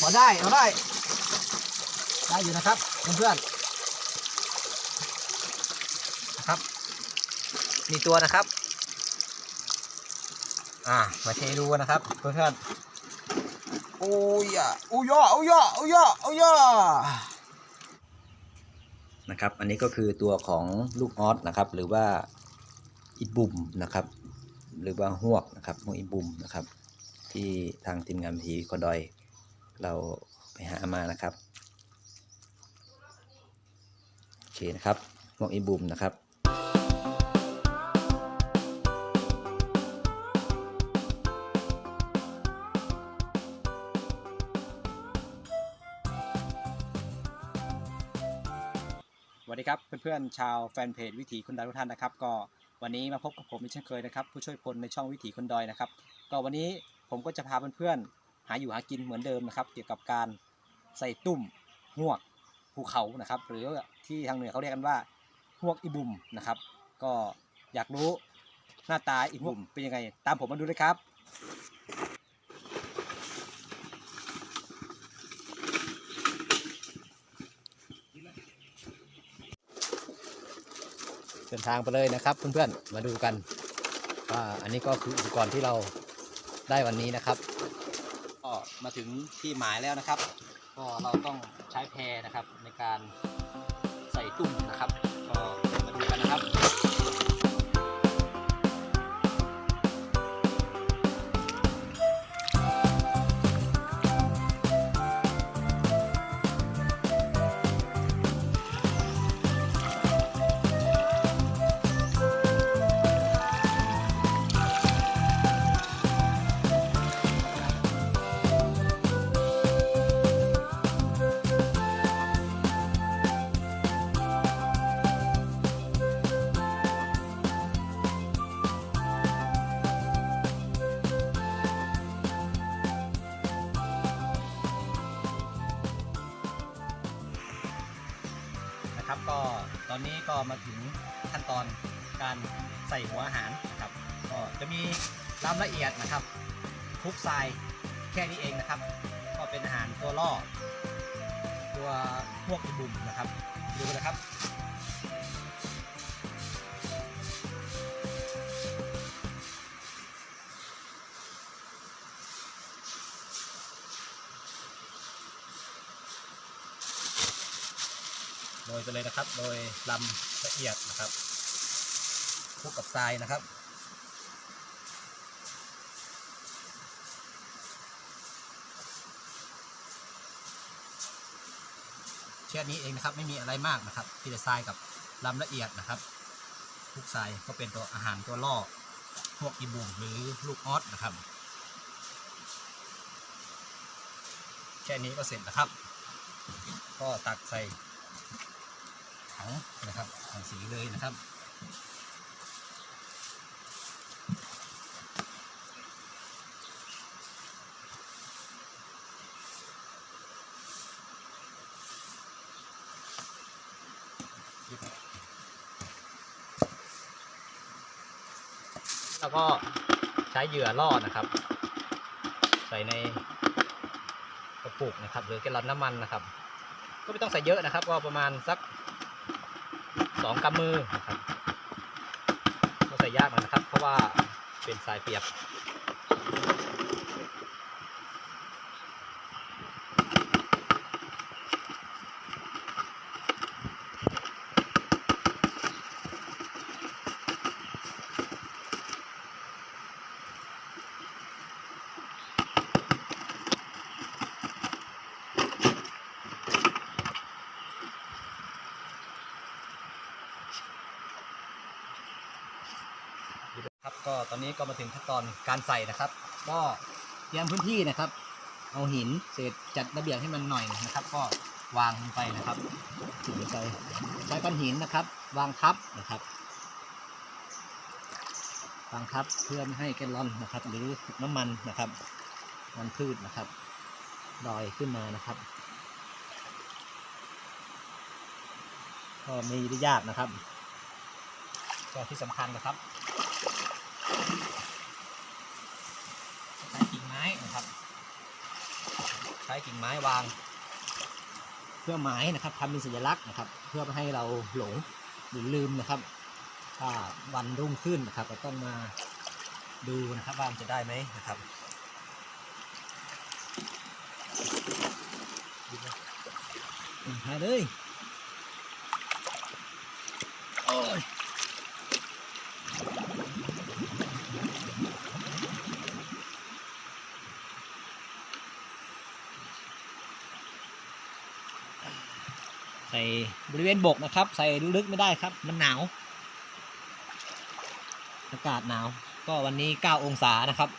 พอได้เอาได้ ได้อยู่นะครับเพื่อนๆนะครับ มีตัวนะครับ อ่า มาเทดูนะครับเพื่อนๆโอ้ยอะโอ้ยอะโอ้ยอะโอ้ยอะโอ้ยอะนะครับ อันนี้ก็คือตัวของลูกออสนะครับ หรือว่าอีบุมนะครับ หรือว่าหวกนะครับหวกอีบุมนะครับ ที่ทางทีมงานพีคอดอย เราไปหามานะครับโอเคนะครับหวกอีบุมนะครับสวัสดีครับเพื่อนๆชาวแฟนเพจวิถีคนดอยทุกท่านนะครับก็วันนี้มาพบกับผมอีกเช่นเคยนะครับ ผู้ช่วยพลในช่องวิถีคนดอยนะครับ ก็วันนี้ผมก็จะพาเพื่อนๆ หาอยู่หากินเหมือนเดิมนะครับ เกี่ยวกับการใส่ตุ่มหวกภูเขานะครับ หรือที่ทางเหนือเขาเรียกกันว่าหวกอีบุมนะครับ ก็อยากรู้หน้าตาอีบุมเป็นยังไง ตามผมมาดูเลยครับเดินทางไปเลยนะครับเพื่อนๆมาดูกันว่าอันนี้ก็คืออุปกรณ์ที่เราได้วันนี้นะครับ มาถึงที่หมายแล้วนะครับ ก็เราต้องใช้แพนะครับในการใส่ตุ่มนะครับก็ อนนี้ก็มาถึงขั้นตอนการใส่หัวอาหารนะครับ ก็จะมีรำละเอียดนะครับคลุกทรายแค่นี้เองนะครับ ก็เป็นอาหารตัวล่อ ตัวพวกอีบุ่มนะครับ ดูกันนะครับ ไปเลยนะครับ โดยลำละเอียดนะครับคลุกกับทรายนะครับแค่นี้เองนะครับไม่มีอะไรมากนะครับที่จะทรายกับลำละเอียดนะครับคลุกทรายก็เป็นตัวอาหารตัวล่อพวกอีบุ่มหรือลูกออสนะครับ แค่นี้ก็เสร็จนะครับ ก็ตักใส่ ถังนะครับถังสีเลยนะครับแล้วก็ใช้เหยื่อล่อนะครับ ใส่ในกระปุกนะครับ หรือแกลลอนน้ำมันนะครับ ก็ไม่ต้องใส่เยอะนะครับ ก็ประมาณสัก สองกำมือนะครับไม่ใส่ยากหน่อยนะครับ เพราะว่าเป็นสายเปียกครับ ก็ตอนนี้ก็มาถึงขั้นตอนการใส่นะครับ ก็เตรียมพื้นที่นะครับ เอาหินเศษจัดระเบียบให้มันหน่อยนะครับ ก็วางลงไปนะครับถึงไปใช้ก้อนหินนะครับ วางทับนะครับ วางทับเพื่อไม่ให้แกลลอนนะครับ หรือน้ำมันนะครับมันพืชนะครับลอยขึ้นมานะครับ ก็ไม่ได้ยากนะครับก็ที่สำคัญนะครับ ใช้กิ่งไม้ นะครับ ใช้กิ่งไม้วาง เพื่อหมายนะครับทำเป็นสัญลักษณ์นะครับ เพื่อไม่ให้เราหลงหรือลืมนะครับถ้าวันรุ่งขึ้นนะครับเราต้องมาดูนะครับว่ามจะได้ไหมนะครับอืมมาเลยโอ้ยใส่ บริเวณบกนะครับ ใส่ลึกไม่ได้ครับ มันหนาว อากาศหนาว ก็วันนี้ 9 องศานะครับ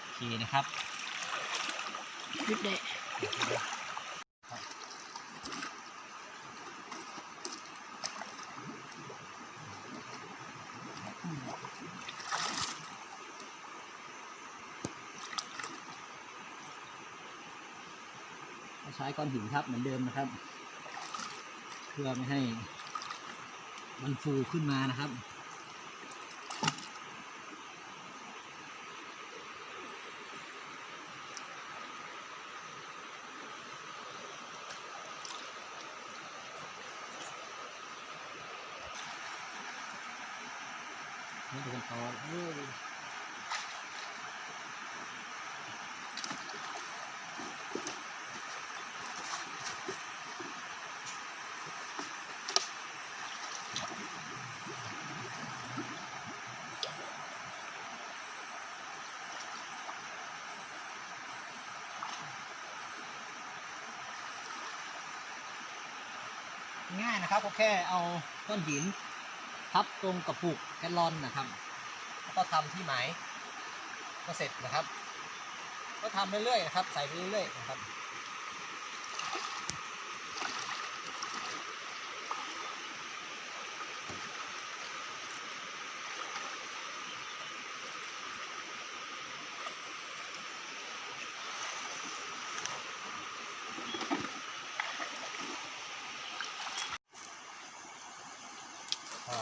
โอเคนะครับนิด ช้ก้อนหินครับเหมือนเดิมนะครับ เพื่อไม่ให้มันฟูขึ้นมานะครับนี่ดูกันตอเอ้ยายนะครับ ก็แค่เอาก้อนหินทับตรงกระปุกแกลลอนนะครับ แล้วก็ทำที่หมายก็เสร็จนะครับ ก็ทำเรื่อยๆนะครับ ใส่ไปเรื่อยๆนะครับ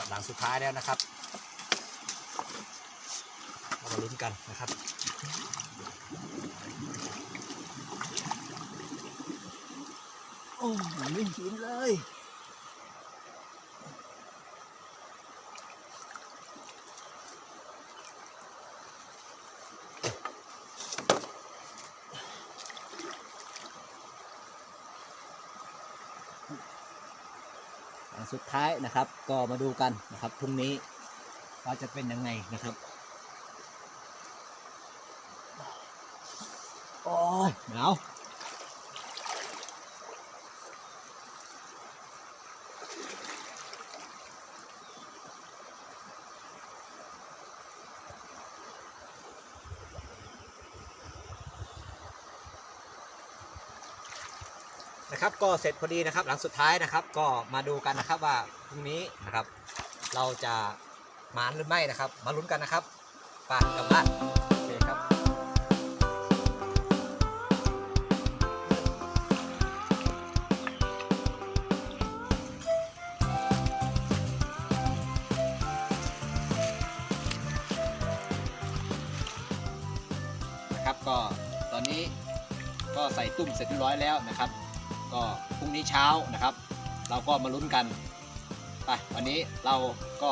หลังสุดท้ายแล้วนะครับเรามาลุ้นกันนะครับโอ้ยไม่หินเลย สุดท้ายนะครับ ก็มาดูกันนะครับพรุ่งนี้ว่าจะเป็นยังไงนะครับโอ้ยหนาว ก็เสร็จพอดีนะครับ หลังสุดท้ายนะครับ ก็มาดูกันนะครับว่าพรุ่งนี้นะครับ เราจะหมานหรือไม่นะครับ มาลุ้นกันนะครับไปกลับบ้านโอเคครับนะครับก็ตอนนี้ก็ใส่ตุ่มเสร็จเรียบร้อยแล้วนะครับ ก็พรุ่งนี้เช้านะครับ เราก็มาลุ้นกันไปวันนี้เราก็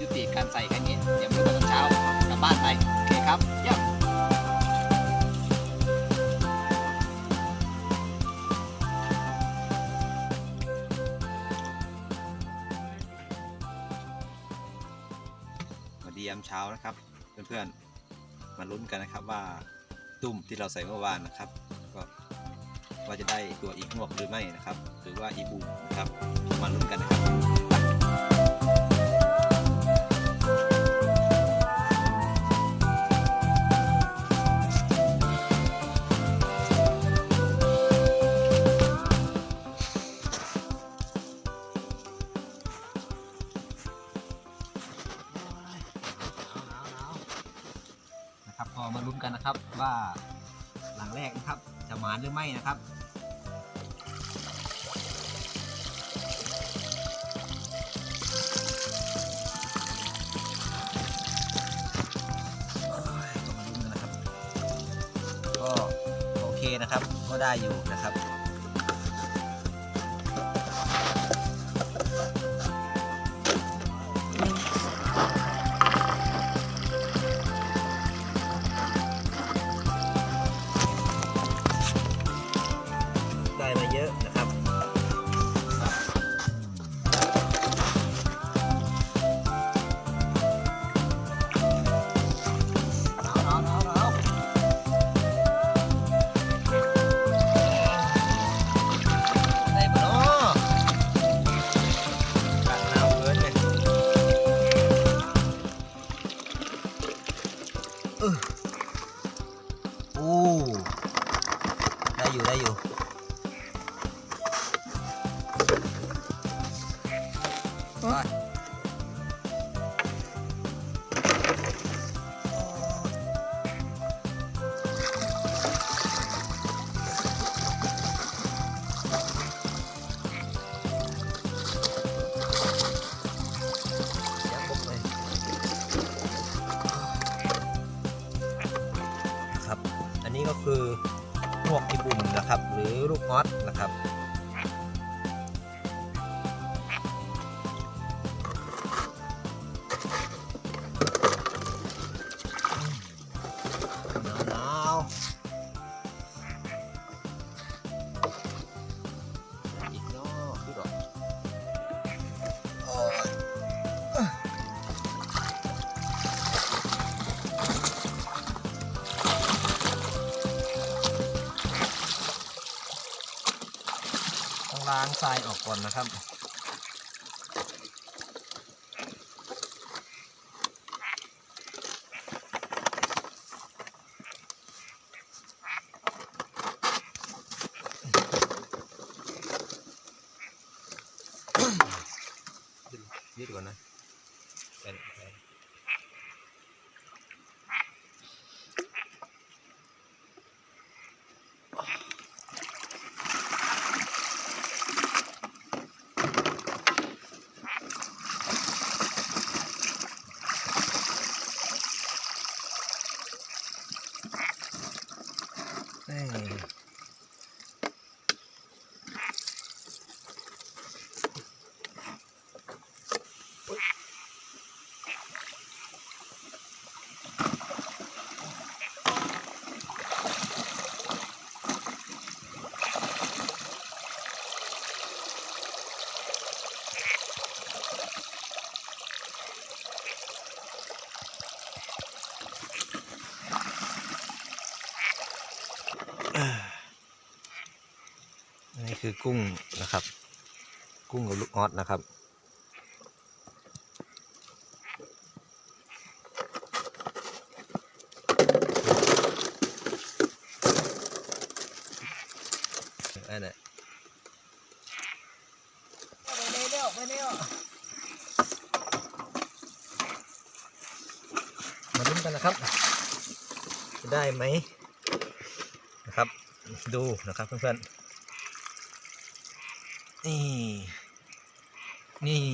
ยุติการใส่แค่นี้เดี๋ยวมาลุ้นกันตอนเช้ากลับบ้านไปโอเคครับเยี่ยมสวัสดียามเช้านะครับ เพื่อนๆมาลุ้นกันนะครับว่าตุ้มที่เราใส่เมื่อวานนะครับ ว่าจะได้ตัวอีกงวกหรือไม่นะครับ หรือว่าอีบูนะครับมาลุ้นกันนะครับ ได้อยู่นะครับ ครับ ก่อนนะครับยืดก่อนนะ คือกุ้งนะครับ กุ้งกับลูกออสนะครับ อันนี้เร็วเร็วมาลุ้นกันนะครับ ได้ไหมนะครับ ดูนะครับเพื่อนๆ นี่ นี่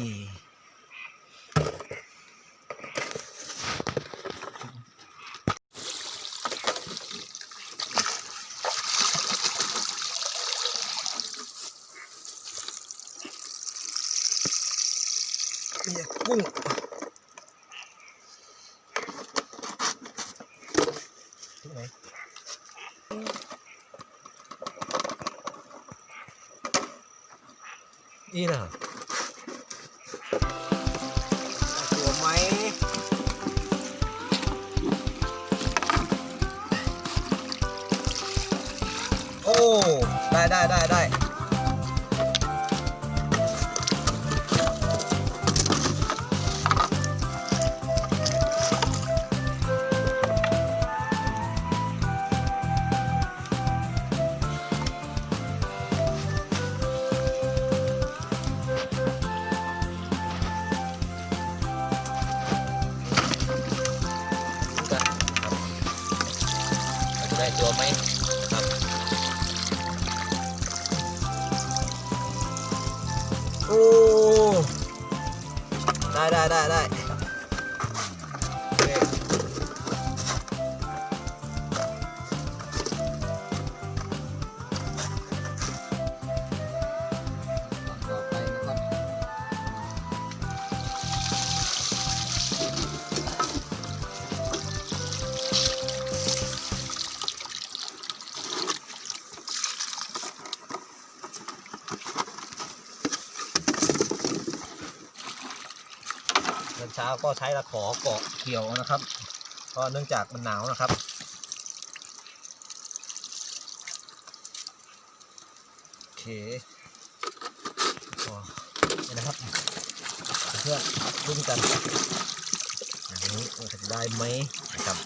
ได้ได้ ได้ได้ได้ได้ ใช้ตะขอเกาะเกี่ยวนะครับ ก็เนื่องจากมันหนาวนะครับ โอเคนี่นะครับ เพื่อรุ่นกันอย่างนี้จะได้ไหมนะครับ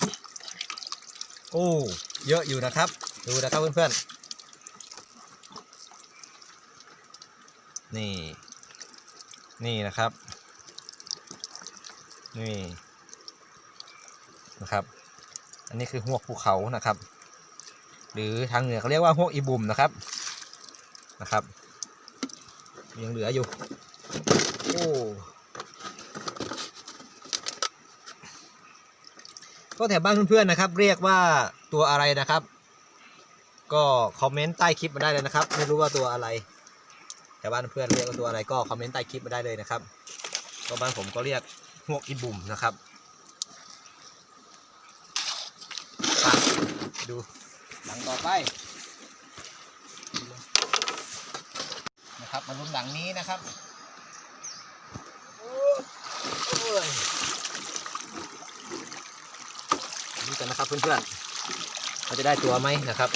โอ้ เยอะอยู่นะครับ ดูนะครับเพื่อนๆ นี่ นี่นะครับ นี่นะครับ อันนี้คือหวกภูเขานะครับ หรือทางเหนือเขาเรียกว่าหวกอีบุมนะครับนะครับยังเหลืออยู่โอ้ก็แถวบ้านเพื่อนๆนะครับ เรียกว่าตัวอะไรนะครับ ก็คอมเมนต์ใต้คลิปมาได้เลยนะครับ ไม่รู้ว่าตัวอะไรแถวบ้านเพื่อนเรียกว่าตัวอะไรก็คอมเมนต์ใต้คลิปมาได้เลยนะครับก็บ้านผมก็เรียก หวกอีบุ่มนะครับ ดูหลังต่อไปนะครับมาลุ้นหลังนี้นะครับดูกันนะครับเพื่อนๆเราจะได้ตัวไหมนะครับ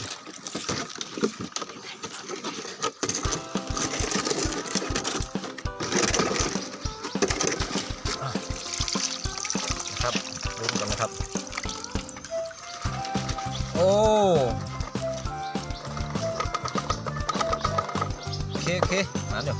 โอ้โอเคโอเคมาเดี๋ยว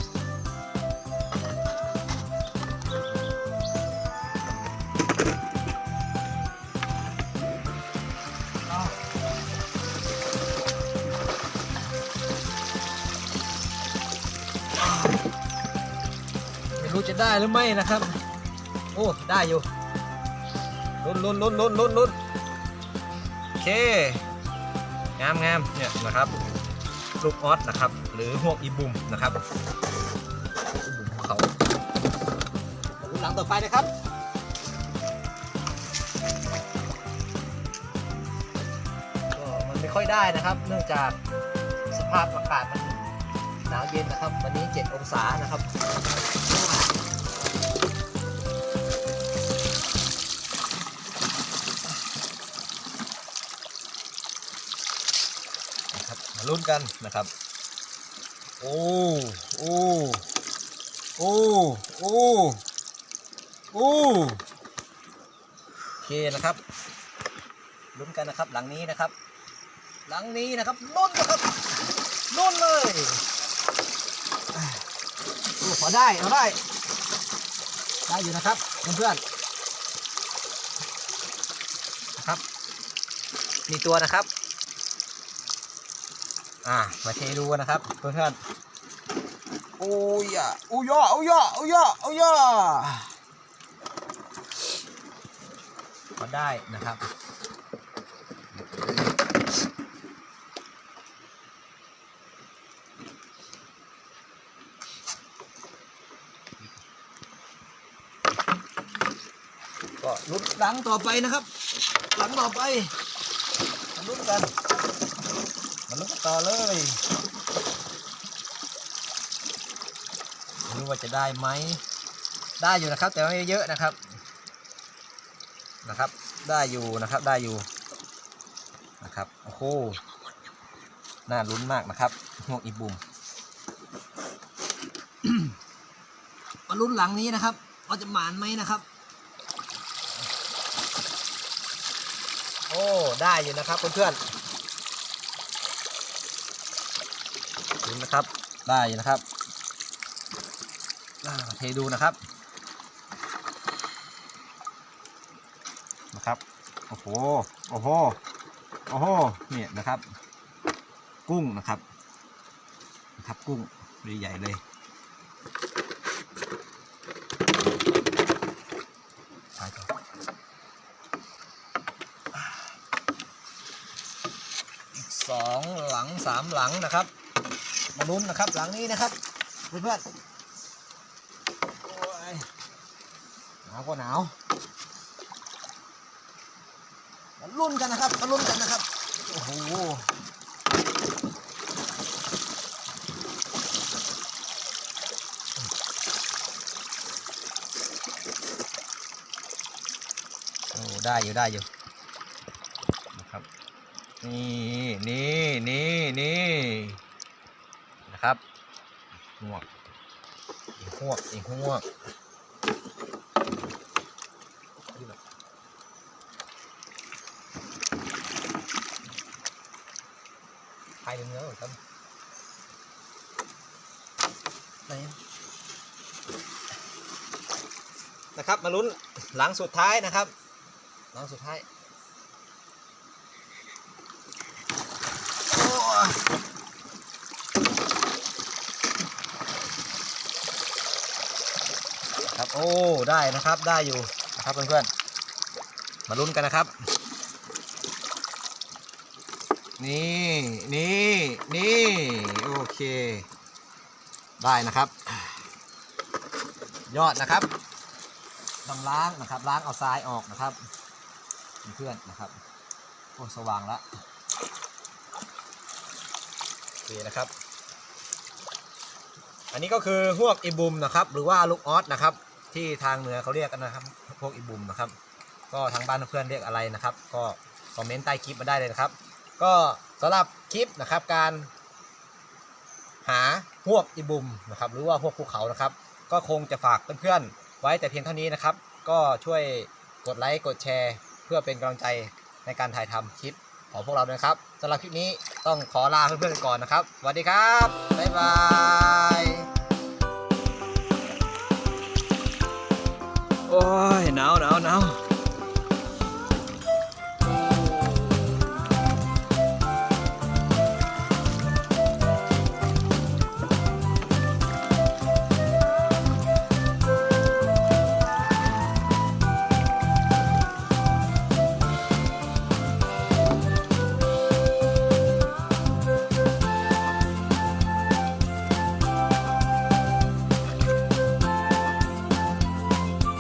ไม่รู้จะได้หรือไม่นะครับ โอ้ ได้อยู่ลุ้นลุ้นลุ้นลุ้นลุ้นลุ้น เค งามงามเนี่ยนะครับ ลูกออสนะครับ หรือหวกอีบุมนะครับอีบุมเขาลุ้นหลังต่อไปนะครับก็มันไม่ค่อยได้นะครับ เนื่องจากสภาพอากาศมันหนาวเย็นนะครับ วันนี้ 7 องศานะครับ ลุ้นกันนะครับ โอ้โอ้โอ้โอ้โอ้โอเคนะครับลุ้นกันนะครับ หลังนี้นะครับ หลังนี้นะครับลุ้นนะครับลุ้นเลยโอ้พอได้พอาได้ได้อยู่นะครับเพื่อนๆนะครับ มีตัวนะครับ อ่ามาเทดูกันนะครับเพื่อนๆโอ้ยอะโอ้ยอะโอ้ยอะโอ้ยอะโอ้ยอะพอได้นะครับก็ลุ้นหลังต่อไปนะครับ หลังต่อไปมาลุ้นกัน มาลุ้นกันต่อเลยไม่รู้ว่าจะได้ไหม ได้อยู่นะครับ แต่ไม่เยอะนะครับ นะครับ ได้อยู่นะครับ ได้อยู่ นะครับ โอ้โห น่าลุ้นมากนะครับงวกอีบุมมาลุ้นหลังนี้นะครับว่าจะหมานไหมนะครับ โอ้ ได้อยู่นะครับเพื่อนๆ นะครับ ได้อยู่นะครับอ่าเทดูนะครับนะครับโอ้โหโอ้โหโอ้โหเนี่ยนะครับ กุ้งนะครับนะครับกุ้งใหญ่เลยถ่ายต่อสองหลังสามหลังนะครับ ลุ้นนะครับ หลังนี้นะครับเพื่อนๆหนาวก็หนาวมาลุ้นกันนะครับมาลุ้นกันนะครับโอ้โหได้อยู่ได้อยู่นะครับนี่นี่นี่นี่ นะครับหวกอีกหวกอีกหวกไทยเนื้อเหมือนกันไหนนะครับ มาลุ้นหลังสุดท้ายนะครับ หลังสุดท้ายโอ้ครับ โอ้ได้นะครับได้อยู่นะครับเพื่อนๆมาลุ้นกันนะครับ นี่นี่นี่โอเค ได้นะครับ ยอดนะครับต้องล้างนะครับ ล้างเอาทรายออกนะครับเพื่อนๆนะครับโอ้สว่างละโอเคนะครับอันนี้ก็คือพวกอีบุมนะครับ หรือว่าลูกออสนะครับ ที่ทางเหนือเขาเรียกกันนะครับ พวกอีบุมนะครับ ก็ทางบ้านเพื่อนเรียกอะไรนะครับ ก็คอมเมนต์ใต้คลิปมาได้เลยนะครับ ก็สำหรับคลิปนะครับการหาพวกอีบุมนะครับ หรือว่าพวกภูเขานะครับ ก็คงจะฝากเพื่อนๆไว้แต่เพียงเท่านี้นะครับ ก็ช่วยกดไลค์กดแชร์ เพื่อเป็นกำลังใจในการถ่ายทำคลิปของพวกเราด้วยนะครับสำหรับคลิปนี้ต้องขอลาเพื่อนๆก่อนนะครับสวัสดีครับบ๊ายบาย โอ้ย